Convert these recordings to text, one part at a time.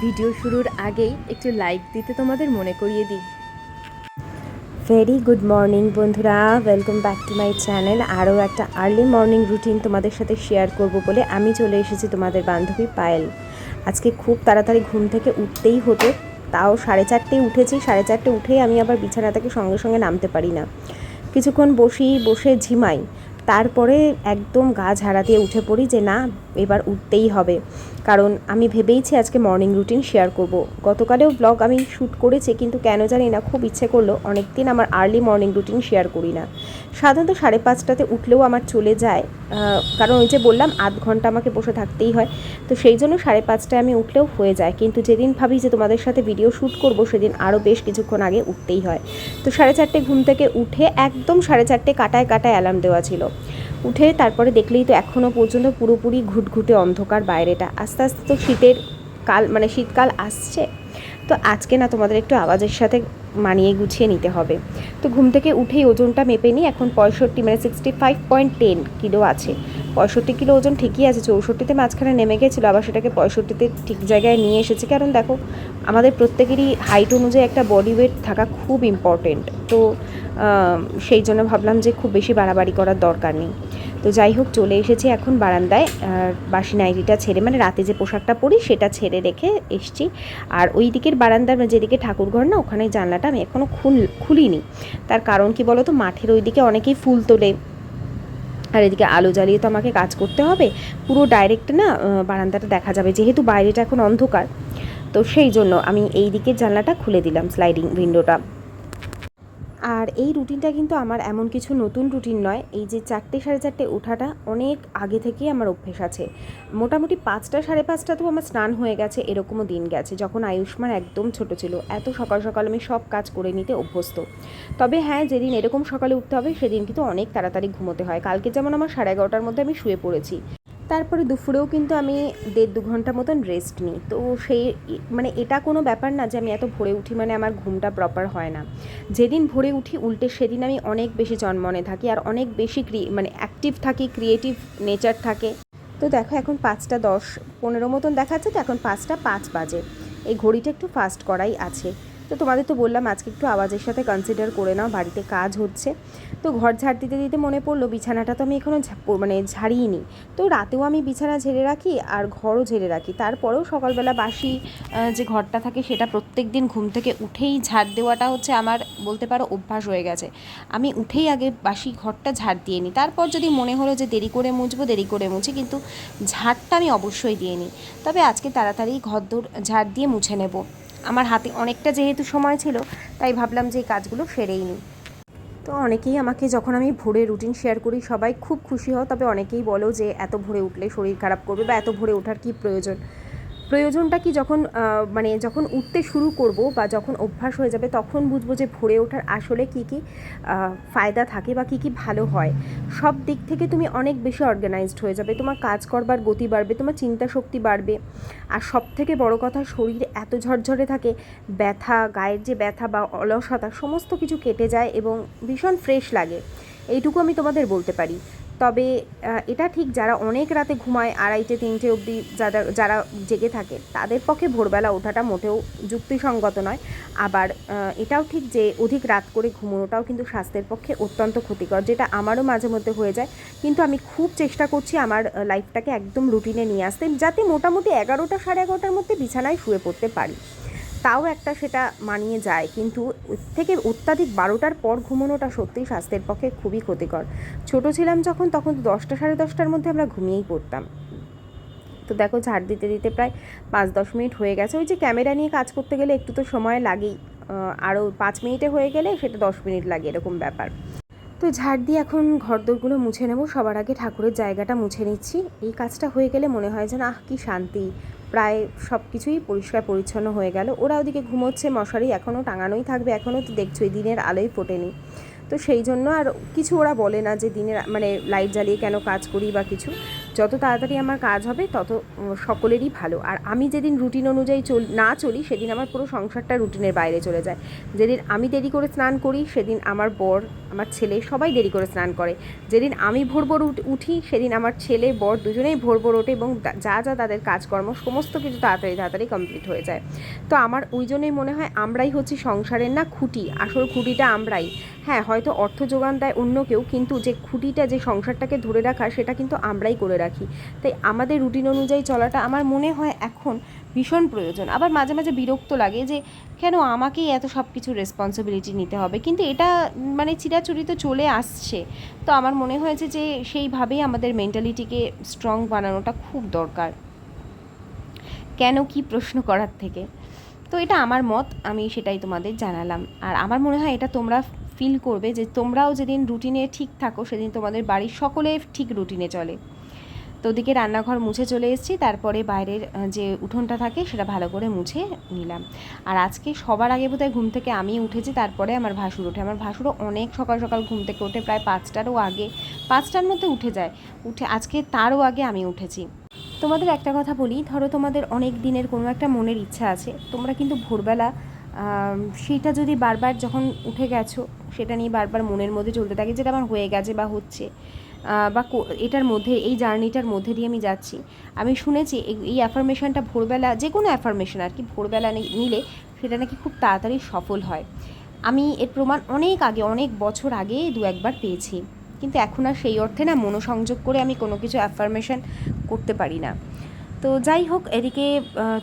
Video শুরুর আগেই একটু লাইক দিতে তোমাদের মনে করিয়ে দিই। ভেরি গুড মর্নিং বন্ধুরা। Welcome back to my channel. আরও একটা আর্লি মর্নিং রুটিন তোমাদের সাথে শেয়ার করব বলে আমি চলে এসেছি তোমাদের বান্ধবী পায়েল। আজকে খুব তাড়াতাড়ি ঘুম থেকে উঠতেই হতো, তাও সাড়ে চারটেই উঠেছি। সাড়ে চারটে উঠেই আমি আবার বিছানা থেকে সঙ্গে সঙ্গে নামতে পারি না। কিছুক্ষণ বসি, বসে ঝিমাই। তারপরে একদম গা ঝাড়া দিয়ে উঠে পড়ি যে, না এবার উঠতেই হবে। কারণ আমি ভেবেইছি আজকে মর্নিং রুটিন শেয়ার করব। গতকালেও ব্লগ আমি শ্যুট করেছি, কিন্তু কেন জানি না, খুব ইচ্ছে করল অনেক দিন আমার আর্লি মর্নিং রুটিন শেয়ার করি না। সাধারণত সাড়ে পাঁচটাতে উঠলেও আমার চলে যায়। কারণ ওই যে বললাম, আধ ঘণ্টা আমাকে বসে থাকতেই হয়। তো সেই জন্য সাড়ে পাঁচটায় আমি উঠলেও হয়ে যায়। কিন্তু যেদিন ভাবি যে তোমাদের সাথে ভিডিও শ্যুট করব, সেদিন আরও বেশ কিছুক্ষণ আগে উঠতেই হয়। তো সাড়ে চারটে ঘুম থেকে উঠে একদম সাড়ে চারটে কাটায় কাটায় অ্যালার্ম দেওয়া ছিল। উঠে তারপরে দেখলেই তো এখনও পর্যন্ত পুরোপুরি ঘুটঘুটে অন্ধকার বাইরেটা। আস্তে আস্তে তো শীতের কাল মানে শীতকাল আসছে। তো আজকে না তোমাদের একটু আওয়াজের সাথে মানিয়ে গুছিয়ে নিতে হবে। তো ঘুম থেকে উঠেই ওজনটা মেপে নিই, এখন পঁয়ষট্টি মানে sixty five point ten kilo আছে। পঁয়ষট্টি কিলো ওজন ঠিকই আছে, চৌষট্টিতে মাঝখানে নেমে গেছিল, আবার সেটাকে পঁয়ষট্টিতে ঠিক জায়গায় নিয়ে এসেছে। কারণ দেখো, আমাদের প্রত্যেকেরই হাইট অনুযায়ী একটা বডি ওয়েট থাকা খুব ইম্পর্টেন্ট তো সেই জন্য ভাবলাম যে খুব বেশি বাড়াবাড়ি করার দরকার নেই। তো যাই হোক, চলে এসেছি এখন বারান্দায়। বাসি নাইটিটা ছেড়ে মানে রাতে যে পোশাকটা পরি, সেটা ছেড়ে রেখে এসছি। আর ওই দিকের বারান্দার মানে যেদিকে ঠাকুরঘর না, ওখানে জানলাটা আমি এখনও খুল, খুলিনি। তার কারণ কি বলো তো মাঠের ওই দিকে অনেকেই ফুল তোলে। আর এদিকে আলো জ্বালিয়ে তো আমাকে কাজ করতে হবে। পুরো ডাইরেক্ট না বারান্দাটা দেখা যাবে, যেহেতু বাইরেটা এখন অন্ধকার। তো সেই জন্য আমি এই দিকের জানলাটা খুলে দিলাম স্লাইডিং উইন্ডোটা আর এই রুটিনটা কিন্তু আমার এমন কিছু নতুন রুটিন নয়। এই যে চারটে সাড়ে চারটে ওঠাটা অনেক আগে থেকেই আমার অভ্যেস আছে। মোটামুটি পাঁচটা সাড়ে পাঁচটাতেও আমার স্নান হয়ে গেছে, এরকমও দিন গেছে, যখন আয়ুষ্মান একদম ছোট ছিল। এত সকাল সকাল আমি সব কাজ করে নিতে অভ্যস্ত। তবে হ্যাঁ যেদিন এরকম সকালে উঠতে হবে, সেদিন কিন্তু অনেক তাড়াতাড়ি ঘুমোতে হয়। কালকে যেমন আমার সাড়ে এগারোটার মধ্যে আমি শুয়ে পড়েছি। তারপরে দুপুরেও কিন্তু আমি দেড় দু ঘণ্টা মতন রেস্ট নিই। তো সেই মানে এটা কোনো ব্যাপার না যে আমি এত ভোরে উঠি মানে আমার ঘুমটা প্রপার হয় না। যেদিন ভোরে উঠি উল্টে সেদিন আমি অনেক বেশি জন্মনে থাকি আর অনেক বেশি ক্রি মানে অ্যাক্টিভ থাকি ক্রিয়েটিভ নেচার থাকে। তো দেখো এখন পাঁচটা দশ, পনেরো মতন দেখাচ্ছে, তো এখন পাঁচটা পাঁচ বাজে। এই ঘড়িটা একটু ফাস্ট করাই আছে। তো তোমাদের তো বললাম, আজকে একটু আওয়াজের সাথে কনসিডার করে নাও, বাড়িতে কাজ হচ্ছে। তো ঘর ঝাড় দিতে দিতে মনে পড়ল, বিছানাটা তো আমি এখনও মানে ঝাড়িয়ে নিই তো রাতেও আমি বিছানা ঝেড়ে রাখি আর ঘরও ঝেড়ে রাখি। তারপরেও সকালবেলা বাসি যে ঘরটা থাকে সেটা প্রত্যেক দিন ঘুম থেকে উঠেই ঝাড় দেওয়াটা হচ্ছে আমার বলতে পারো অভ্যাস হয়ে গেছে। আমি উঠেই আগে বাসি ঘরটা ঝাড় দিয়ে নিই। তারপর যদি মনে হলো যে দেরি করে মুছবো, দেরি করে মুছি, কিন্তু ঝাড়টা আমি অবশ্যই দিয়ে নিই। তবে আজকে তাড়াতাড়ি ঘর দৌড় ঝাড় দিয়ে মুছে নেব। আমার হাতে অনেকটা যেহেতু সময় ছিল, তাই ভাবলাম যে এই কাজগুলো সেরেই নিই। তো অনেকেই আমাকে যখন আমি ভোরে রুটিন শেয়ার করি, সবাই খুব খুশি হও, তবে অনেকেই বলো যে এত ভোরে উঠলে শরীর খারাপ করবে বা এত ভোরে ওঠার কি প্রয়োজন? প্রয়োজনটা কি যখন মানে যখন উঠতে শুরু করব বা যখন অভ্যাস হয়ে যাবে তখন বুঝব যে ভোরে ওঠার আসলে কি কি ফায়দা থাকে বা কি কি ভালো হয়। সব দিক থেকে তুমি অনেক বেশি অর্গানাইজড হয়ে যাবে। তোমার কাজ করবার গতি বাড়বে, তোমার চিন্তা শক্তি বাড়বে। আর সব থেকে বড় কথা, শরীর এত ঝরঝরে থাকে, ব্যথা, গায়ের যে ব্যথা বা অলসতা, সমস্ত কিছু কেটে যায় এবং ভীষণ ফ্রেশ লাগে। এইটুকু আমি তোমাদের বলতে পারি। তবে এটা ঠিক যারা অনেক রাতে ঘুমায়, আড়াইটে, তিনটে অবধি যারা যারা জেগে থাকে, তাদের পক্ষে ভোরবেলা ওঠাটা মোটেও যুক্তিসঙ্গত নয়। আবার এটাও ঠিক যে অধিক রাত করে ঘুমোনোটাও কিন্তু স্বাস্থ্যের পক্ষে অত্যন্ত ক্ষতিকর, যেটা আমারও মাঝে মধ্যে হয়ে যায়। কিন্তু আমি খুব চেষ্টা করছি আমার লাইফটাকে একদম রুটিনে নিয়ে আসতে, যাতে মোটামুটি এগারোটা সাড়ে এগারোটার মধ্যে বিছানায় শুয়ে পড়তে পারি। তাও একটা সেটা মানিয়ে যায়। কিন্তু থেকে অত্যাধিক বারোটার পর ঘুমানোটা সত্যিই স্বাস্থ্যের পক্ষে খুবই ক্ষতিকর। ছোট ছিলাম যখন, তখন দশটা সাড়ে দশটার মধ্যে আমরা ঘুমিয়েই পড়তাম। তো দেখো ঝাড় দিতে দিতে প্রায় পাঁচ, দশ মিনিট হয়ে গেছে। ওই যে ক্যামেরা নিয়ে কাজ করতে গেলে একটু তো সময় লাগেই। আরও পাঁচ মিনিটে হয়ে গেলে সেটা দশ মিনিট লাগে এরকম ব্যাপার। তো ঝাড় দিয়ে এখন ঘরদোরগুলো মুছে নেব। সবার আগে ঠাকুরের জায়গাটা মুছে নিচ্ছি। এই কাজটা হয়ে গেলে মনে হয় যেন, আহ, কি শান্তি। প্রায় সব কিছুই পরিষ্কার পরিচ্ছন্ন হয়ে গেল। ওরা ওদিকে ঘুমোচ্ছে, মশারি এখনও টাঙানোই থাকবে, এখনও তো দেখছোই দিনের আলোই ফোটেনি। তো সেই জন্য আর কিছু ওরা বলে না যে দিনের মানে লাইট জ্বালিয়ে কেন কাজ করি বা কিছু। যত তাড়াতাড়ি আমার কাজ হবে, তত সকলেরই ভালো। আর আমি যেদিন রুটিন অনুযায়ী চল, না চলি, সেদিন আমার পুরো সংসারটা রুটিনের বাইরে চলে যায়। যেদিন আমি দেরি করে স্নান করি, সেদিন আমার বর আমার ছেলে সবাই দেরি করে স্নান করে। যেদিন আমি ভোর ভোর উঠ- সেদিন আমার ছেলে, বর দুজনেই ভোর ভোর ওঠে এবং যা যা তাদের কাজকর্ম, সমস্ত কিছু তাড়াতাড়ি তাড়াতাড়ি কমপ্লিট হয়ে যায়। তো আমার ওই জন্যই মনে হয় আমরাই হচ্ছি সংসারের না খুঁটি, আসল খুঁটিটা আমরাই। হ্যাঁ হয়তো অর্থ যোগান দেয় অন্য কেউ, কিন্তু যে খুঁটিটা, যে সংসারটাকে ধরে রাখা, সেটা কিন্তু আমরাই করে রাখি। তাই আমাদের রুটিন অনুযায়ী চলাটা আমার মনে হয় এখন ভীষণ প্রয়োজন। আবার মাঝে মাঝে বিরক্ত লাগে যে, কেন আমাকেই এত সব কিছু রেসপন্সিবিলিটি নিতে হবে? কিন্তু এটা মানে চিরাচরিত চলে আসছে। তো আমার মনে হয়েছে যে, সেইভাবেই আমাদের মেন্টালিটিকে স্ট্রং বানানোটা খুব দরকার। কেন কি প্রশ্ন করার থেকে। তো এটা আমার মত, আমি সেটাই তোমাদের জানালাম। আর আমার মনে হয় এটা তোমরা ফিল করবে যে, তোমরাও যেদিন রুটিনে ঠিক থাকো, সেদিন তোমাদের বাড়ির সকলে ঠিক রুটিনে চলে। তো ওদিকে রান্নাঘর মুছে চলে এসেছি, তারপরে বাইরের যে উঠোনটা থাকে সেটা ভালো করে মুছে নিলাম। আর আজকে সবার আগে বোধহয় ঘুম থেকে আমি উঠেছি, তারপরে আমার ভাসুর ওঠে। আমার ভাসুরও অনেক সকাল সকাল ঘুম থেকে ওঠে, প্রায় পাঁচটারও আগে, পাঁচটার মধ্যে উঠে যায়। উঠে, আজকে তারও আগে আমি উঠেছি। তোমাদের একটা কথা বলি, ধরো তোমাদের অনেক দিনের কোনো একটা মনের ইচ্ছা আছে, তোমরা কিন্তু ভোরবেলা সেইটা যদি বারবার যখন উঠে গেছো, সেটা নিয়ে বারবার মনের মধ্যে চলতে থাকে, যেটা আমার হয়ে গেছে বা হচ্ছে। বা এটার মধ্যে, এই জার্নিটার মধ্যে দিয়ে আমি যাচ্ছি। আমি শুনেছি এই- অ্যাফার্মেশনটা ভোরবেলা, যে কোনো অ্যাফার্মেশন আর কি, ভোরবেলা নিলে সেটা নাকি খুব তাড়াতাড়ি সফল হয়। আমি এর প্রমাণ অনেক আগে, অনেক বছর আগে দু একবার পেয়েছি। কিন্তু এখন আর সেই অর্থে না মনোসংযোগ করে আমি কোনো কিছু অ্যাফার্মেশন করতে পারি না। তো যাই হোক এদিকে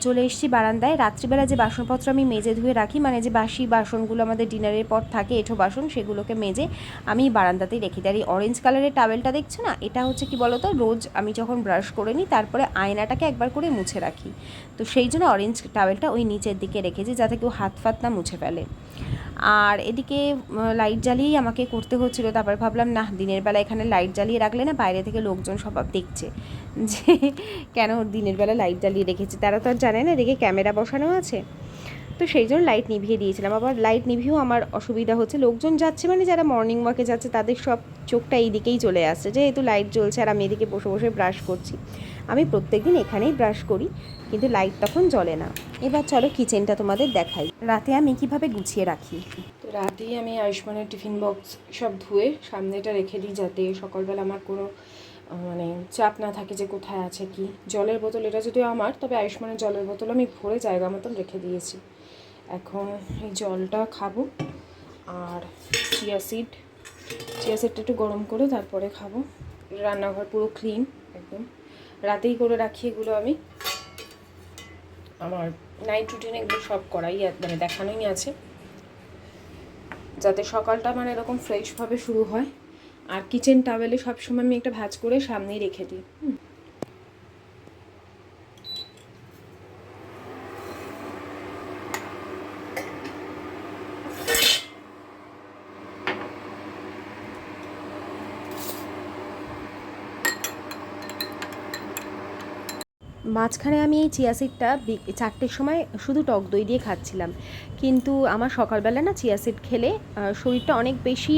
চলে এসেছি বারান্দায়। রাত্রিবেলা যে বাসনপত্র আমি মেজে ধুয়ে রাখি মানে যে বাসি বাসনগুলো আমাদের ডিনারের পর থাকে, এঠো বাসন, সেগুলোকে মেজে আমি বারান্দাতেই রেখে দিই। আর এই অরেঞ্জ কালারের টাওয়েলটা দেখছ না? এটা হচ্ছে কি বলো তো রোজ আমি যখন ব্রাশ করে নিই, তারপরে আয়নাটাকে একবার করে মুছে রাখি। তো সেই জন্য অরেঞ্জ টাওয়েলটা ওই নিচের দিকে রেখেছি যাতে কেউ হাত ফাত না মুছে ফেলে। আর এদিকে লাইট জ্বালিয়েই আমাকে করতে হচ্ছিল, তারপর ভাবলাম না দিনের বেলা এখানে লাইট জ্বালিয়ে রাখলে না, বাইরে থেকে লোকজন সব দেখছে। যে কেন দিনের বেলা লাইট জ্বালিয়ে রেখেছি? তারা তো আর জানে না, এদিকে ক্যামেরা বসানো আছে। তো সেই জন্য লাইট নিভিয়ে দিয়েছিলাম। আবার লাইট নিভিয়েও আমার অসুবিধা হচ্ছে। লোকজন যাচ্ছে মানে যারা মর্নিং ওয়াকে যাচ্ছে, তাদের সব চোখটা এই দিকেই চলে আসছে যেহেতু লাইট জ্বলছে আর আমি এদিকে বসে বসে ব্রাশ করছি। আমি প্রত্যেকদিন এখানেই ব্রাশ করি, কিন্তু লাইট তখন জ্বলে না। এবার চলো কিচেনটা তোমাদের দেখাই। রাতে আমি কীভাবে গুছিয়ে রাখি? তো রাতেই আমি আয়ুষ্মানের টিফিন বক্স সব ধুয়ে সামনেটা রেখে দিই যাতে সকালবেলা আমার কোনো মানে চাপ না থাকে যে কোথায় আছে কি। জলের বোতল, এটা যদিও আমার, তবে আয়ুষ্মানের জলের বোতল আমি ভরে জায়গা মতন রেখে দিয়েছি। এখন এই জলটা খাব আর চিয়া সিড। চিয়া সিডটা একটু গরম করে তারপরে খাব। রান্নাঘর পুরো ক্লিন একদম। রাতেই করে রাখি এগুলো আমি। আমার নাইট রুটিনে এগুলো সব করাই মানে দেখানোই আছে। যাতে সকালটা মানে এরকম ফ্রেশভাবে শুরু হয়। আর কিচেন টাওয়েলে সবসময় আমি একটা ভাজ করে সামনেই রেখে দিই। মাঝখানে আমি এই চিয়া সিডটা চারটের সময় শুধু টক দই দিয়ে খাচ্ছিলাম। কিন্তু আমার সকালবেলা না চিয়া সিড খেলে শরীরটা অনেক বেশি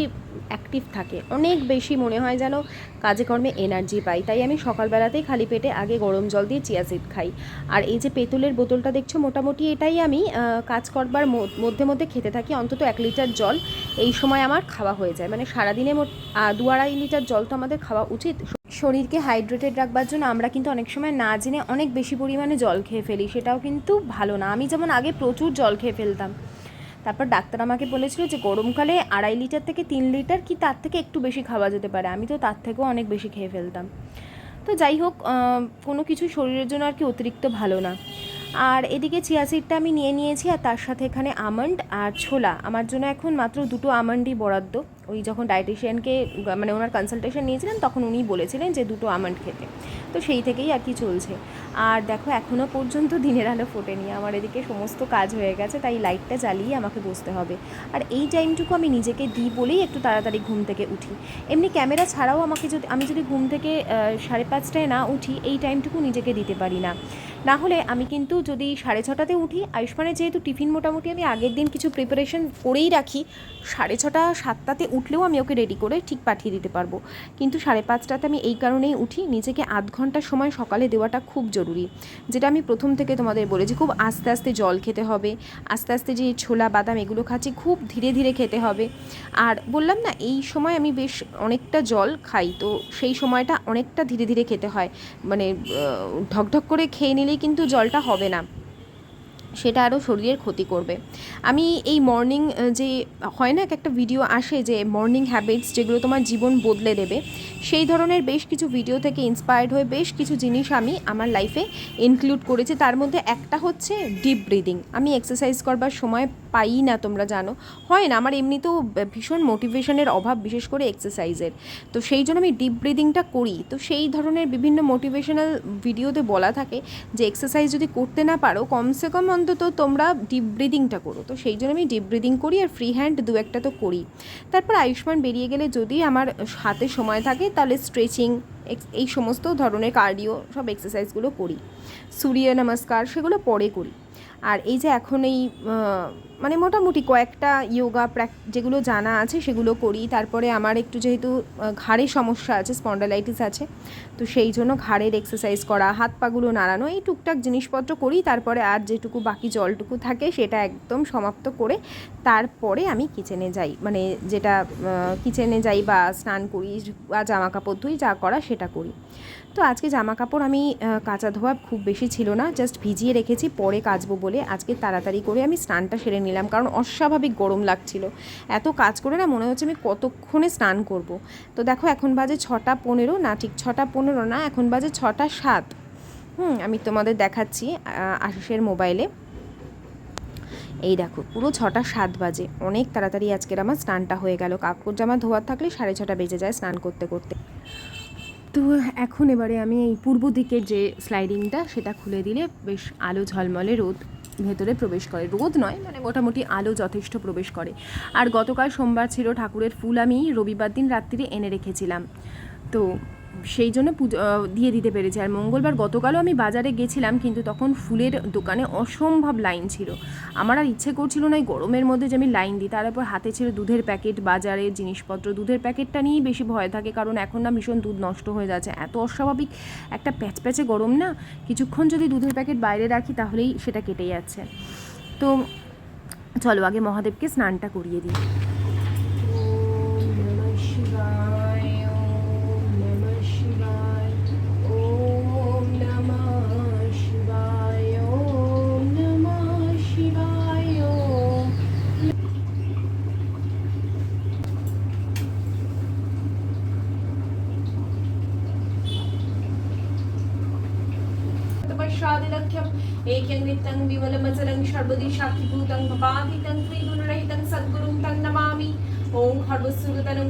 অ্যাক্টিভ থাকে। অনেক বেশি মনে হয় যেন কাজে কর্মে এনার্জি পাই। তাই আমি সকালবেলাতেই খালি পেটে আগে গরম জল দিয়ে চিয়া সিড খাই। আর এই যে পেতলের বোতলটা দেখছ, মোটামুটি এটাই আমি কাজ করবার মধ্যে মধ্যে খেতে থাকি। অন্তত এক লিটার জল এই সময় আমার খাওয়া হয়ে যায়। মানে সারাদিনে মোট দু আড়াই লিটার জল তো আমাদের খাওয়া উচিত। শরীরকে হাইড্রেটেড রাখবার জন্য আমরা কিন্তু অনেক সময় না জেনে অনেক বেশি পরিমাণে জল খেয়ে ফেলি। সেটাও কিন্তু ভালো না। আমি যেমন আগে প্রচুর জল খেয়ে ফেলতাম। তারপর ডাক্তার আমাকে বলেছিল যে গরমকালে আড়াই লিটার থেকে তিন লিটার কি তার থেকে একটু বেশি খাওয়া যেতে পারে। আমি তো তার থেকেও অনেক বেশি খেয়ে ফেলতাম। তো যাই হোক কোনো কিছু শরীরের জন্য আর কি অতিরিক্ত ভালো না। আর এদিকে চিয়া সিডটা আমি নিয়ে নিয়েছি আর তার সাথে এখানে আমন্ড আর ছোলা। আমার জন্য এখন মাত্র দুটো আমন্ডই বরাদ্দ। ওই যখন ডায়েটিশিয়ানকে মানে ওনার কনসালটেশন নিয়েছিলেন, তখন উনি বলেছিলেন যে দুটো আমন্ড খেতে। তো সেই থেকেই আর কি চলছে। আর দেখো এখনও পর্যন্ত দিনের আলো ফোটেনি। আমার এদিকে সমস্ত কাজ হয়ে গেছে, তাই লাইটটা জ্বালিয়ে আমাকে বসতে হবে। আর এই টাইমটুকু আমি নিজেকে দিই বলেই একটু তাড়াতাড়ি ঘুম থেকে উঠি। এমনি ক্যামেরা ছাড়াও আমাকে যদি, আমি যদি ঘুম থেকে সাড়ে পাঁচটায় না উঠি, এই টাইমটুকু নিজেকে দিতে পারি না। না হলে আমি কিন্তু যদি সাড়ে ছটাতে উঠি, আয়ুষ্মানের যেহেতু টিফিন মোটামুটি আমি আগের দিন কিছু প্রিপারেশন করেই রাখি, সাড়ে ছটা, সাতটাতে উঠলেও আমি ওকে রেডি করে ঠিক পাঠিয়ে দিতে পারব। কিন্তু সাড়ে পাঁচটাতে আমি এই কারণেই উঠি, নিজেকে আধ ঘণ্টার সময় সকালে দেওয়াটা খুব জরুরি। যেটা আমি প্রথম থেকে তোমাদের বলেছি খুব আস্তে আস্তে জল খেতে হবে, আস্তে আস্তে যে ছোলা, বাদাম এগুলো খাচ্ছি খুব ধীরে ধীরে খেতে হবে। আর বললাম না, এই সময় আমি বেশ অনেকটা জল খাই, তো সেই সময়টা অনেকটা ধীরে ধীরে খেতে হয়। মানে ঢকঢক করে খেয়ে নিলেই কিন্তু জলটা হবে না। সেটা আরও শরীরের ক্ষতি করবে। আমি এই মর্নিং যে হয় না, এক একটা ভিডিও আসে যে মর্নিং হ্যাবিটস যেগুলো তোমার জীবন বদলে দেবে, সেই ধরনের বেশ কিছু ভিডিও থেকে ইন্সপায়ার্ড হয়ে বেশ কিছু জিনিস আমি আমার লাইফে ইনক্লুড করেছি। তার মধ্যে একটা হচ্ছে ডিপ ব্রিদিং আমি এক্সারসাইজ করবার সময় পাই না, তোমরা জানো। হয় না, আমার এমনিতেও ভীষণ মোটিভেশনের অভাব, বিশেষ করে এক্সারসাইজের তো সেই জন্য আমি ডিপ ব্রিদিংটা করি। তো সেই ধরনের বিভিন্ন মোটিভেশনাল ভিডিওতে বলা থাকে যে এক্সারসাইজ যদি করতে না পারো, কমসে কম অন্তত তোমরা ডিপ ব্রিদিংটা করো। তো সেই জন্য আমি ডিপ ব্রিদিং করি আর ফ্রি হ্যান্ড দু একটা তো করি। তারপর আয়ুষ্মান বেরিয়ে গেলে যদি আমার হাতে সময় থাকে, তাহলে স্ট্রেচিং এই সমস্ত ধরনের কার্ডিও সব এক্সারসাইজগুলো করি। সূর্য নমস্কার, সেগুলো পরে করি। আর এই যে এখন এই মানে মোটামুটি কয়েকটা ইয়োগা প্র্যাক যেগুলো জানা আছে সেগুলো করি। তারপরে আমার একটু যেহেতু ঘাড়ে সমস্যা আছে স্পন্ডালাইটিস আছে, তো সেই জন্য ঘাড়ের এক্সারসাইজ করা, হাত পাগুলো নাড়ানো, এই টুকটাক জিনিসপত্র করি। তারপরে আর যেটুকু বাকি জলটুকু থাকে সেটা একদম সমাপ্ত করে তারপরে আমি কিচেনে যাই। মানে যেটা কিচেনে যাই বা স্নান করি বা জামা কাপড় ধুই, যা করা সেটা করি। তো আজকে জামা কাপড় আমি কাচা ধোয়া খুব বেশি ছিল না জাস্ট ভিজিয়ে রেখেছি, পরে কাচবো বলে আজকে তাড়াতাড়ি করে আমি স্নানটা সেরে নিলাম, কারণ অস্বাভাবিক গরম লাগছিল। এত কাজ করে না মনে হচ্ছে আমি কতক্ষণে স্নান করব। তো দেখো এখন বাজে ছটা পনেরো, না ঠিক ছটা পনেরো না, এখন বাজে ছটা সাত। হুম, আমি তোমাদের দেখাচ্ছি আশিসের মোবাইলে। এই দেখো, পুরো ছটা সাত বাজে, অনেক তাড়াতাড়ি আজকের আমার স্নানটা হয়ে গেল। কাপড় জামা ধোয়ার থাকলে সাড়ে ছটা বেজে যায় স্নান করতে করতে। তো এখন এবারে আমি এই পূর্ব দিকে যে স্লাইডিংটা সেটা খুলে দিলে বেশ আলো ঝলমলে রোদ ভেতরে প্রবেশ করে। রোদ নয় মানে মোটামুটি আলো যথেষ্ট প্রবেশ করে। আর গতকাল সোমবার ছিল ঠাকুরের ফুল আমি রবিবার দিন রাত্রিরে এনে রেখেছিলাম। তো সেই জন্য পুজো দিয়ে দিতে পেরেছি। আর মঙ্গলবার গতকালও আমি বাজারে গেছিলাম, কিন্তু তখন ফুলের দোকানে অসম্ভব লাইন ছিল। আমার আর ইচ্ছে করছিল না এই গরমের মধ্যে যে আমি লাইন দিই। তারপর হাতে ছিল দুধের প্যাকেট বাজারের জিনিসপত্র। দুধের প্যাকেটটা নিয়েই বেশি ভয় থাকে, কারণ এখন না ভীষণ দুধ নষ্ট হয়ে যাচ্ছে। এত অস্বাভাবিক একটা প্যাচপ্যাচে গরম না, কিছুক্ষণ যদি দুধের প্যাকেট বাইরে রাখি তাহলেই সেটা কেটে যাচ্ছে। তো চলো আগে মহাদেবকে স্নানটা করিয়ে দিই। सर्वदिशाखिभूतं भवादितं त्रिगुणरहितं सद्गुरुं तं नमामि ॐ हर्वसुरतनं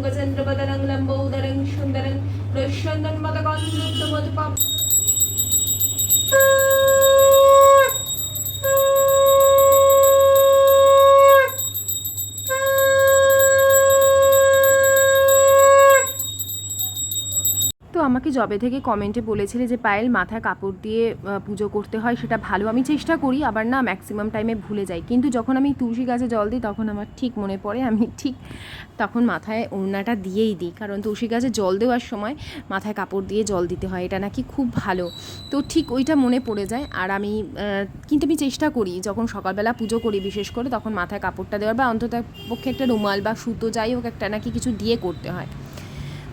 আমাকে জবে থেকে কমেন্টে বলেছিলে যে পায়েল মাথায় কাপড় দিয়ে পুজো করতে হয়, সেটা ভালো। আমি চেষ্টা করি, আবার না ম্যাক্সিমাম টাইমে ভুলে যাই। কিন্তু যখন আমি তুলসী গাছে জল দিই, তখন আমার ঠিক মনে পড়ে, আমি ঠিক তখন মাথায় ওড়নাটা দিয়েই দিই। কারণ তুলসী গাছে জল দেওয়ার সময় মাথায় কাপড় দিয়ে জল দিতে হয়, এটা নাকি খুব ভালো। তো ঠিক ওইটা মনে পড়ে যায়। আর আমি কিন্তু আমি চেষ্টা করি, যখন সকালবেলা পুজো করি বিশেষ করে, তখন মাথায় কাপড়টা দেওয়ার বা অন্তত পক্ষে একটা রুমাল বা সুতো যাই হোক, একটা নাকি কিছু দিয়ে করতে হয়।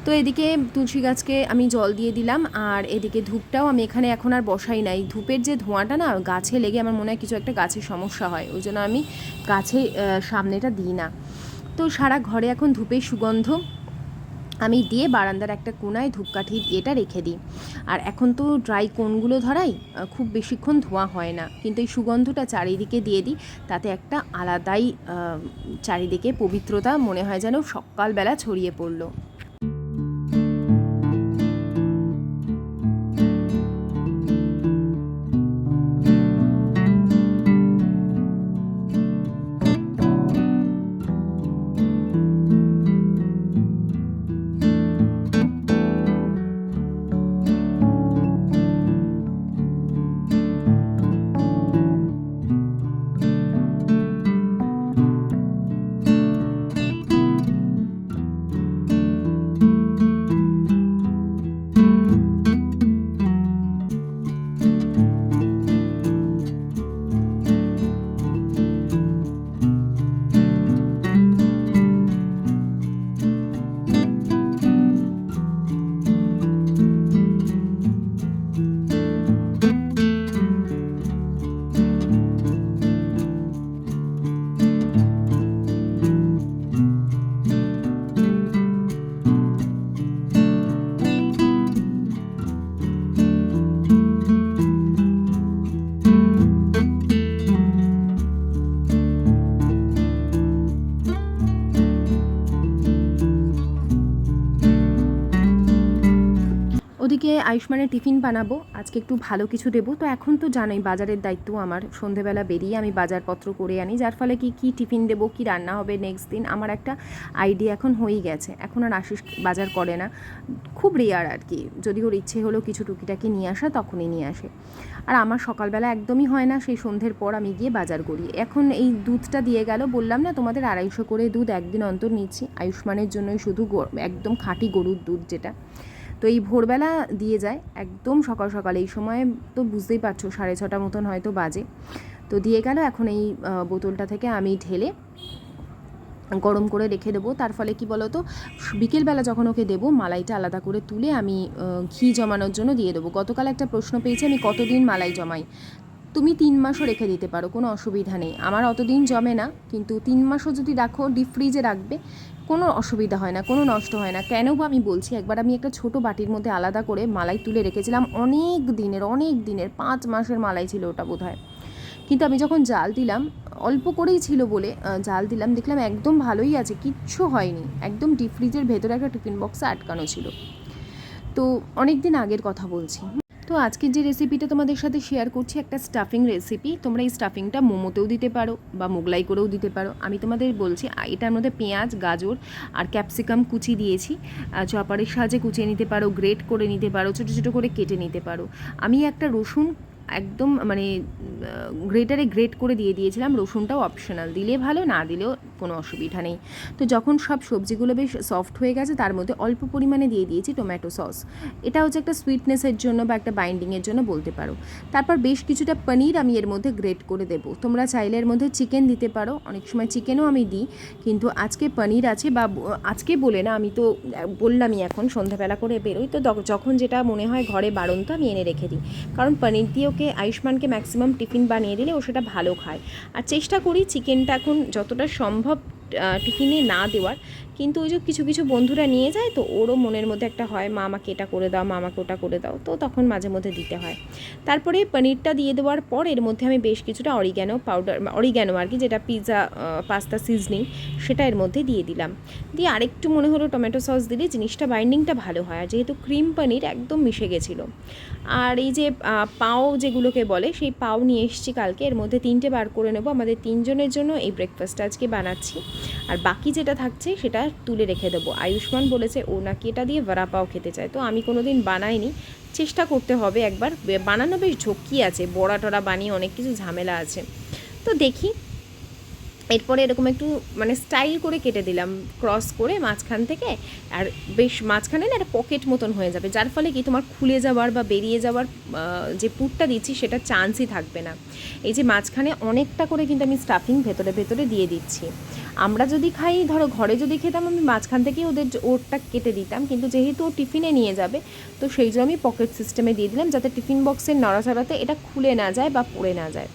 তো এদিকে তুলসী গাছকে আমি জল দিয়ে দিলাম, আর এদিকে ধূপটাও আমি এখানে এখন আর বসাই নাই। ধূপের যে ধোঁয়াটা না, গাছে লেগে আমার মনে হয় কিছু একটা গাছের সমস্যা হয়, ওই জন্য আমি গাছে সামনেটা দিই না। তো সারা ঘরে এখন ধূপের সুগন্ধ। আমি দিয়ে বারান্দার একটা কোনায় ধূপকাঠির এটা রেখে দিই। আর এখন তো ড্রাই কোনগুলো ধরাই খুব বেশিক্ষণ ধোঁয়া হয় না। কিন্তু এই সুগন্ধটা চারিদিকে দিয়ে দিই, তাতে একটা আলাদাই চারিদিকে পবিত্রতা মনে হয় যেন সকালবেলা ছড়িয়ে পড়ল। আয়ুষ্মানের টিফিন বানাবো, আজকে একটু ভালো কিছু দেবো। তো এখন তো জানোই বাজারের দায়িত্ব আমার, সন্ধেবেলা বেরিয়ে আমি বাজারপত্র করে আনি, যার ফলে কি, কী টিফিন দেবো, কী রান্না হবে নেক্সট দিন, আমার একটা আইডিয়া এখন হয়েই গেছে। এখন আর আশিস বাজার করে না। খুব রেয়ার আর কি, যদি ওর ইচ্ছে হলো কিছু টুকিটাকি নিয়ে আসা, তখনই নিয়ে আসে। আর আমার সকালবেলা একদমই হয় না, সেই সন্ধ্যের পর আমি গিয়ে বাজার করি। এখন এই দুধটা দিয়ে গেল, বললাম না তোমাদের আড়াইশো করে দুধ একদিন অন্তর নিচ্ছি, আয়ুষ্মানের জন্যই শুধু একদম খাঁটি গরুর দুধ যেটা। তো এই ভোরবেলা দিয়ে যায়, একদম সকাল সকাল। এই সময় তো বুঝতেই পারছ, সাড়ে ছটা মতন হয়তো বাজে। তো দিয়ে গেল, এখন এই বোতলটা থেকে আমি ঢেলে গরম করে রেখে দেবো। তার ফলে কি বলো তো বিকেলবেলা যখন ওকে দেবো, মালাইটা আলাদা করে তুলে আমি ঘি জমানোর জন্য দিয়ে দেবো। গতকাল একটা প্রশ্ন পেয়েছি, আমি কতদিন মালাই জমাই? তুমি তিন মাসও রেখে দিতে পারো, কোনো অসুবিধা নেই। আমার অতদিন জমে না, কিন্তু তিন মাসও যদি রাখো ডিপ ফ্রিজে রাখবে কোনো অসুবিধা হয় না, কোনো নষ্ট হয় না। কেন বা আমি বলছি? একবার আমি একটা ছোট বাটির মধ্যে আলাদা করে মালাই তুলে রেখেছিলাম। অনেক দিনের অনেক দিনের, পাঁচ মাসের মালাই ছিল ওটা বোধ হয় কিন্তু আমি যখন জাল দিলাম, অল্প করেই ছিল বলে জাল দিলাম, দেখলাম একদম ভালোই আছে, কিচ্ছু হয়নি। একদম ডিপ ফ্রিজের ভেতরে একটা টিফিন বক্সে আটকানো ছিল। তো অনেক দিন আগের কথা বলছি। তো আজকের যে রেসিপিটা তোমাদের সাথে শেয়ার করছি, একটা স্টাফিং রেসিপি তোমরা এই স্টাফিংটা মোমোতেও দিতে পারো বা মোগলাই করেও দিতে পারো। আমি তোমাদের বলছি এটার মধ্যে পেঁয়াজ, গাজর আর ক্যাপসিকাম কুচি দিয়েছি। চপারের সাহায্যে কুচিয়ে নিতে পারো গ্রেট করে নিতে পারো, ছোটো ছোটো করে কেটে নিতে পারো। আমি একটা রসুন একদম মানে গ্রেটারে গ্রেট করে দিয়ে দিয়েছিলাম। রসুনটাও অপশনাল দিলে ভালো, না দিলেও কোনো অসুবিধা নেই। তো যখন সব সবজিগুলো বেশ সফট হয়ে গেছে, তার মধ্যে অল্প পরিমাণে দিয়ে দিয়েছি টমেটো সস এটা হচ্ছে একটা সুইটনেসের জন্য বা একটা বাইন্ডিংয়ের জন্য বলতে পারো। তারপর বেশ কিছুটা পনির আমি এর মধ্যে গ্রেট করে দেবো। তোমরা চাইলে এর মধ্যে চিকেন দিতে পারো। অনেক সময় চিকেনও আমি দিই, কিন্তু আজকে পনির আছে বা আজকে বলে না, আমি তো বললামই এখন সন্ধ্যাবেলা করে বেরোই। তো যখন যেটা মনে হয় ঘরে বাড়ন্ত, আমি এনে রেখে দিই। কারণ পনির দিয়ে ওকে আয়ুষ্মানকে ম্যাক্সিমাম টিফিন বানিয়ে দিলে ও সেটা ভালো খায়। আর চেষ্টা করি চিকেনটা এখন যতটা সম্ভব টিফিনে না দেওয়ার। কিন্তু ওই যে কিছু কিছু বন্ধুরা নিয়ে যায় তো ওরও মনের মধ্যে একটা হয়, মা, আমাকে এটা করে দাও, মা, আমাকে ওটা করে দাও। তো তখন মাঝে মধ্যে দিতে হয়। তারপরে পনিরটা দিয়ে দেওয়ার পর এর মধ্যে আমি বেশ কিছুটা অরিগ্যানো পাউডার অরিগ্যানো আর কি, যেটা পিৎজা পাস্তা সিজনিং সেটা এর মধ্যে দিয়ে দিলাম। দিয়ে আরেকটু মনে হলো টমেটো সস দিলে জিনিসটা বাইন্ডিংটা ভালো হয় আর যেহেতু ক্রিম পনির একদম মিশে গেছিল। আর এই যে পাও যেগুলোকে বলে, সেই পাও নিয়ে এসেছি কালকে, এর মধ্যে তিনটে বার করে নেব। আমাদের তিনজনের জন্য এই ব্রেকফাস্ট আজকে বানাচ্ছি। আর বাকি যেটা থাকছে সেটা তুলে রেখে দেবো। আয়ুষ্মান বলেছে, ও নাকি এটা দিয়ে পাও খেতে চায়। তো আমি কোনো দিন বানাইনি। চেষ্টা করতে হবে একবার। বানানো বেশ ঝক্কি আছে। বড়া টড়া বানিয়ে অনেক কিছু ঝামেলা আছে। তো দেখি এরপরে এরকম একটু মানে স্টাইল করে কেটে দিলাম ক্রস করে মাঝখান থেকে, আর বেশ মাঝখানে না একটা পকেট মতন হয়ে যাবে, যার ফলে কি তোমার খুলে যাওয়ার বা বেরিয়ে যাওয়ার যে পুরটা দিচ্ছি সেটা চান্সই থাকবে না। এই যে মাঝখানে অনেকটা করে কিন্তু আমি স্টাফিং ভেতরে ভেতরে দিয়ে দিচ্ছি। আমরা যদি খাই, ধরো ঘরে যদি খেতাম, আমি মাঝখান থেকে ওদের ওরটা কেটে দিতাম, কিন্তু যেহেতু ও টিফিনে নিয়ে যাবে, তো সেই জন্য আমি পকেট সিস্টেমে দিয়ে দিলাম, যাতে টিফিন বক্সের নড়াচড়াতে এটা খুলে না যায় বা পড়ে না যায়।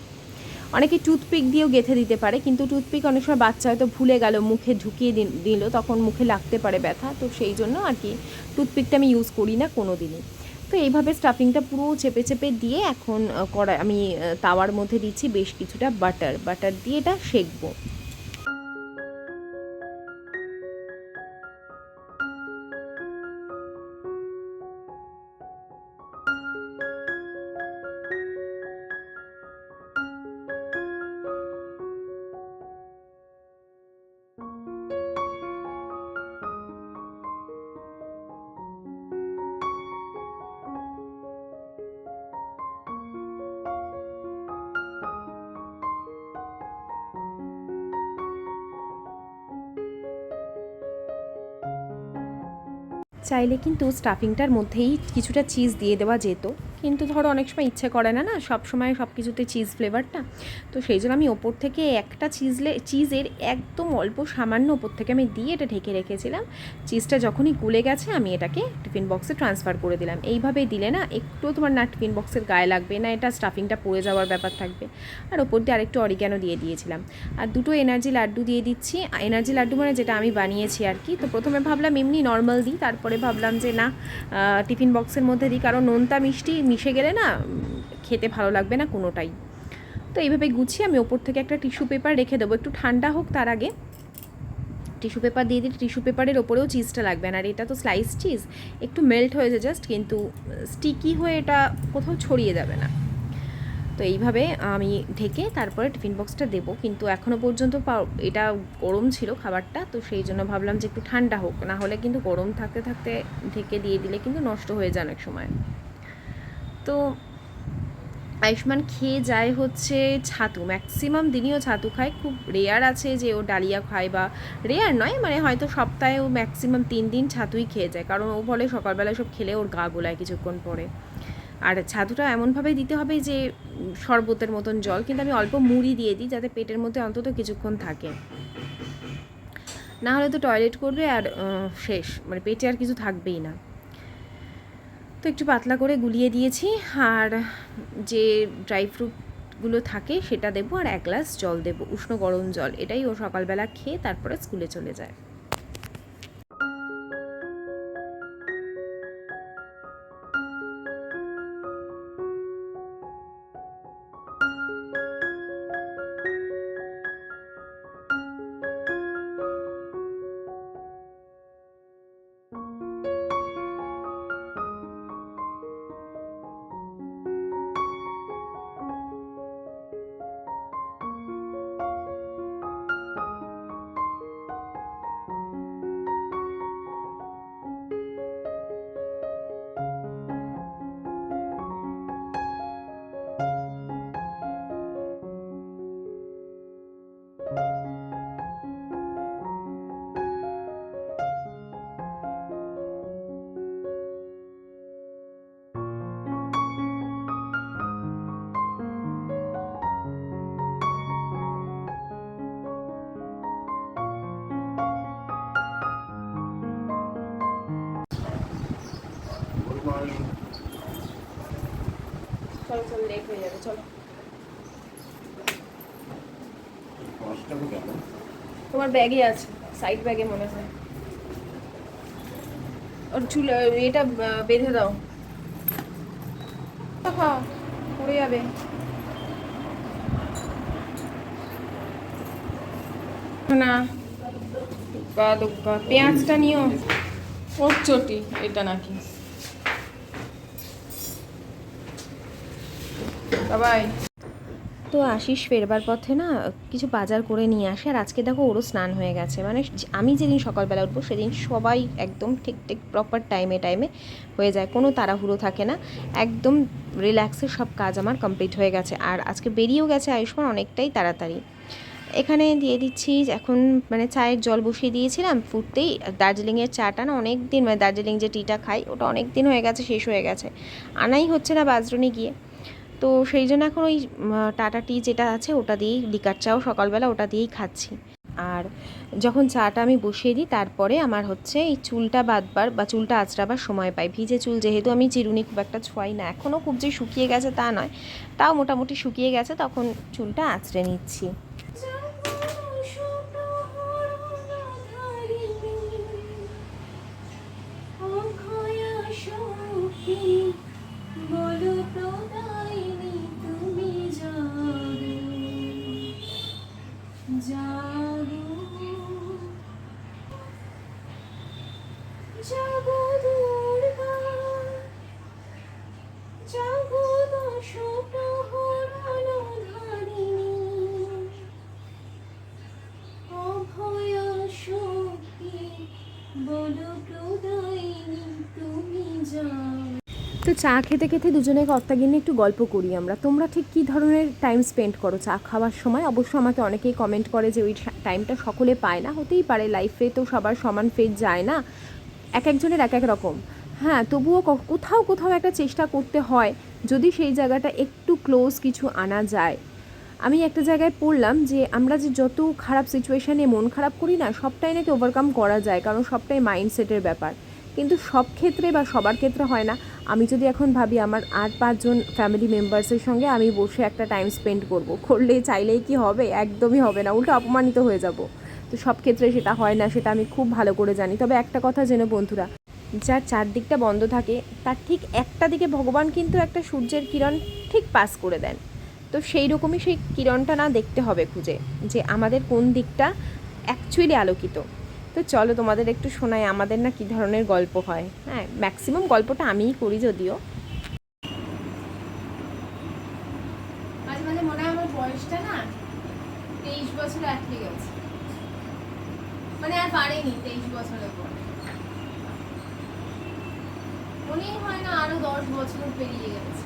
অনেকে টুথপিক দিয়েও গেঁথে দিতে পারে, কিন্তু টুথপিক অনেক সময় বাচ্চা হয়তো ভুলে গেল, মুখে ঢুকিয়ে দিল, তখন মুখে লাগতে পারে ব্যথা। তো সেই জন্য আর কি টুথপিকটা আমি ইউজ করি না কোনো দিনই তো এইভাবে স্টাফিংটা পুরো চেপে চেপে দিয়ে এখন করা আমি তাওয়ার মধ্যে দিচ্ছি বেশ কিছুটা বাটার বাটার দিয়ে এটা সেকবো। চাইলে কিন্তু স্টাফিংটার মধ্যেই কিছুটা চিজ দিয়ে দেওয়া যেত। কিন্তু ধরো অনেক সময় ইচ্ছে করে না না? সব সময় সব কিছুতে চিজ ফ্লেভারটা তো সেই জন্য আমি ওপর থেকে একটা চিজলে চিজের একদম অল্প সামান্য ওপর থেকে আমি দিয়ে এটা ঢেকে রেখেছিলাম। চিজটা যখনই গুলে গেছে, আমি এটাকে টিফিন বক্সে ট্রান্সফার করে দিলাম। এইভাবে দিলে না একটুও তোমার না টিফিন বক্সের গায়ে লাগবে না, এটা স্টাফিংটা পড়ে যাওয়ার ব্যাপার থাকবে। আর ওপর দিয়ে আরেকটু অরিগ্যানো দিয়ে দিয়েছিলাম। আর দুটো এনার্জি লাড্ডু দিয়ে দিচ্ছি। এনার্জি লাড্ডু মানে যেটা আমি বানিয়েছি আর কি। তো প্রথমে ভাবলাম এমনি নর্মাল দিই, তারপরে ভাবলাম যে না টিফিন বক্সের মধ্যে দিই, কারণ নোনতা মিষ্টি মিশে গেলে না, খেতে ভালো লাগবে না কোনোটাই। তো এইভাবে গুছিয়ে আমি ওপর থেকে একটা টিস্যু পেপার রেখে দেবো। একটু ঠান্ডা হোক তার আগে। টিস্যু পেপার দিয়ে দিলে টিস্যু পেপারের ওপরেও চিজটা লাগবে না। আর এটা তো স্লাইস চিজ একটু মেল্ট হয়েছে জাস্ট কিন্তু স্টিকি হয়ে এটা কোথাও ছড়িয়ে যাবে না। তো এইভাবে আমি ঢেকে তারপরে টিফিন বক্সটা দেবো। কিন্তু এখনও পর্যন্ত এটা গরম ছিল খাবারটা, তো সেই জন্য ভাবলাম যে একটু ঠান্ডা হোক। না হলে কিন্তু গরম থাকতে থাকতে ঢেকে দিয়ে দিলে কিন্তু নষ্ট হয়ে যায় অনেক সময়। তো আয়ুষ্মান খেয়ে যায় হচ্ছে ছাতু। ম্যাক্সিমাম দিনই ছাতু খায়। খুব রেয়ার আছে যে ও ডালিয়া খায় বা রেয়ার নয় মানে হয়তো সপ্তাহে ও ম্যাক্সিমাম তিন দিন ছাতুই খেয়ে যায়। কারণ ও বলে সকালবেলা সব খেলে ওর গা গোলায় কিছুক্ষণ পরে। আর ছাতুটা এমনভাবে দিতে হবে যে শরবতের মতন জল, কিন্তু আমি অল্প মুড়ি দিয়ে দিই যাতে পেটের মধ্যে অন্তত কিছুক্ষণ থাকে। না হলে তো টয়লেট করবে আর শেষ। মানে পেটে আর কিছু থাকবেই না। তো একটু পাতলা করে গুলিয়ে দিয়েছি আর যে ড্রাই ফ্রুটগুলো থাকে সেটা দেবো আর এক গ্লাস জল দেবো, উষ্ণ গরম জল। এটাই ও সকালবেলা খেয়ে তারপরে স্কুলে চলে যায়। চলো চলো লেট হয়ে যাবে চলো। তোমার ব্যাগে আছে সাইড ব্যাগে মনে হয়। ওর চুল এটা বেঁধে দাও। খাও পড়ে যাবে। না দুগ্গা দুগ্গা পেঁয়াজটা নিও। ওর চটি এটা নাকি। বাবাই। তো আশিস ফেরবার পথে না কিছু বাজার করে নিয়ে আসে, আর আজকে দেখো ওরও স্নান হয়ে গেছে। মানে আমি যেদিন সকালবেলা উঠবো সেদিন সবাই একদম ঠিক ঠিক প্রপার টাইমে টাইমে হয়ে যায়, কোনো তাড়াহুড়ো থাকে না। একদম রিল্যাক্সের সব কাজ আমার কমপ্লিট হয়ে গেছে। আর আজকে বেরিয়েও গেছে আয়ুষ্মান অনেকটাই তাড়াতাড়ি। এখানে দিয়ে দিচ্ছি এখন মানে চায়ের জল বসিয়ে দিয়েছিলাম, ফুটতেই দার্জিলিংয়ের চাটা না অনেক দিন মানে দার্জিলিং যে টিটা খাই, ওটা অনেক দিন হয়ে গেছে, শেষ হয়ে গেছে। আনাই হচ্ছে না বাজরনি গিয়ে। তো সেই জন্য এখন ওই টাটা টি যেটা আছে ওটা দিয়েই লিকার চাও সকালবেলা ওটা দিয়েই খাচ্ছি। আর যখন চাটা আমি বসিয়ে দিই, তারপরে আমার হচ্ছে এই চুলটা বাঁধবার বা চুলটা আঁচড়াবার সময় পাই। ভিজে চুল যেহেতু আমি চিরুনি খুব একটা ছোঁয়াই না, এখনও খুব যে শুকিয়ে গেছে তা নয়, তাও মোটামুটি শুকিয়ে গেছে, তখন চুলটা আঁচড়ে নিচ্ছি। জাগো তো চা খেতে খেতে দুজনে কর্তাগিন্নি একটু গল্প করি আমরা। তোমরা ঠিক কী ধরনের টাইম স্পেন্ড করো চা খাওয়ার সময়? অবশ্য আমাকে অনেকেই কমেন্ট করে যে ওই টাইমটা সকলে পায় না। হতেই পারে লাইফে তো সবার সমান ফেজ যায় না। এক একজনের এক এক রকম। হ্যাঁ তবুও কোথাও কোথাও একটা চেষ্টা করতে হয় যদি সেই জায়গাটা একটু ক্লোজ কিছু আনা যায়। আমি একটা জায়গায় পড়লাম যে আমরা যে যত খারাপ সিচুয়েশানে মন খারাপ করি না, সবটাই নাকি ওভারকাম করা যায়, কারণ সবটাই মাইন্ডসেটের ব্যাপার। কিন্তু সব ক্ষেত্রে বা সবার ক্ষেত্রে হয় না। আমি যদি এখন ভাবি আমার আট পাঁচজন ফ্যামিলি মেম্বার্সের সঙ্গে আমি বসে একটা টাইম স্পেন্ড করব, করলে চাইলেই কি হবে? একদমই হবে না, উল্টো অপমানিত হয়ে যাব। তো সব ক্ষেত্রে সেটা হয় না, সেটা আমি খুব ভালো করে জানি। তবে একটা কথা জেনে বন্ধুরা, যার চারদিকটা বন্ধ থাকে, তার ঠিক একটা দিকে ভগবান কিন্তু একটা সূর্যের কিরণ ঠিক পাস করে দেন। তো সেই রকমই সেই কিরণটা না দেখতে হবে খুঁজে, যে আমাদের কোন দিকটা অ্যাকচুয়ালি আলোকিত। তো চলো তোমাদের একটু শোনাই, আমাদের না কী ধরনের গল্প হয়। হ্যাঁ ম্যাক্সিমাম গল্পটা আমিই করি যদিও। বয়সটা মানে আর বাড়েনি তেইশ বছরের পর। মনেই হয় না আরও দশ বছর পেরিয়ে গেছে।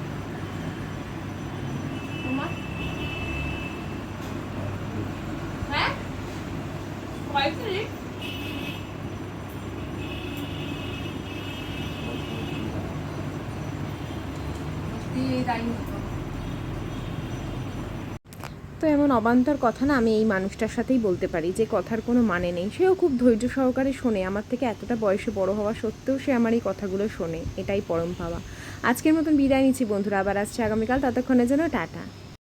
তোমার হ্যাঁ পঁয়ত্রিশ দিয়ে তাই হতো তো এমন অবান্তর কথা না আমি এই মানুষটার সাথেই বলতে পারি যে কথার কোনো মানে নেই। সেও খুব ধৈর্য সহকারে শোনে। আমার থেকে এতটা বয়সে বড় হওয়া সত্ত্বেও সে আমার এই কথাগুলো শোনে। এটাই পরম পাওয়া। আজকের মতন বিদায় নিচ্ছি বন্ধুরা। আবার আসছে আগামীকাল। ততক্ষণের জন্য টাটা।